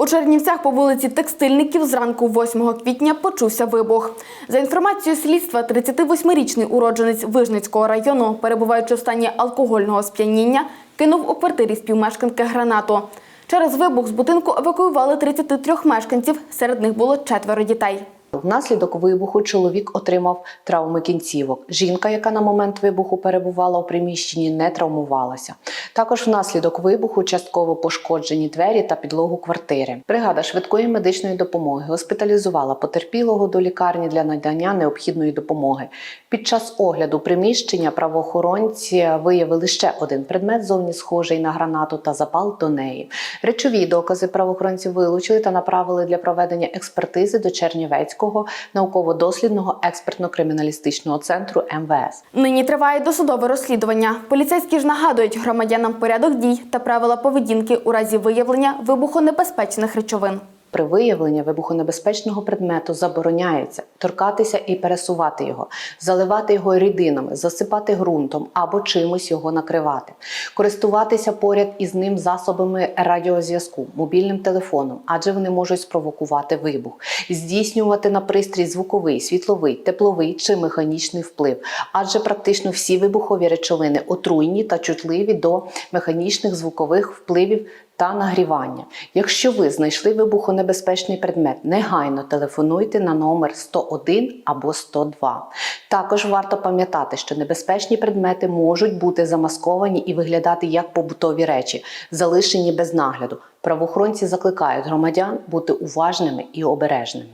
У Чернівцях по вулиці Текстильників зранку 8 квітня почувся вибух. За інформацією слідства, 38-річний уродженець Вижницького району, перебуваючи в стані алкогольного сп'яніння, кинув у квартирі співмешканки гранату. Через вибух з будинку евакуювали 33 мешканців, серед них було четверо дітей. Внаслідок вибуху чоловік отримав травми кінцівок. Жінка, яка на момент вибуху перебувала у приміщенні, не травмувалася. Також внаслідок вибуху частково пошкоджені двері та підлогу квартири. Бригада швидкої медичної допомоги госпіталізувала потерпілого до лікарні для надання необхідної допомоги. Під час огляду приміщення правоохоронці виявили ще один предмет, зовні схожий на гранату та запал до неї. Речові докази правоохоронці вилучили та направили для проведення експертизи до Чернівецького науково-дослідного експертно-криміналістичного центру МВС. Нині триває досудове розслідування. Поліцейські ж нагадують громадянам порядок дій та правила поведінки у разі виявлення вибухонебезпечних речовин. При виявленні вибухонебезпечного предмету забороняється торкатися і пересувати його, заливати його рідинами, засипати ґрунтом або чимось його накривати, користуватися поряд із ним засобами радіозв'язку, мобільним телефоном, адже вони можуть спровокувати вибух, здійснювати на пристрій звуковий, світловий, тепловий чи механічний вплив, адже практично всі вибухові речовини отруйні та чутливі до механічних звукових впливів та нагрівання. Якщо ви знайшли вибухонебезпечний предмет, негайно телефонуйте на номер 101 або 102. Також варто пам'ятати, що небезпечні предмети можуть бути замасковані і виглядати як побутові речі, залишені без нагляду. Правоохоронці закликають громадян бути уважними і обережними.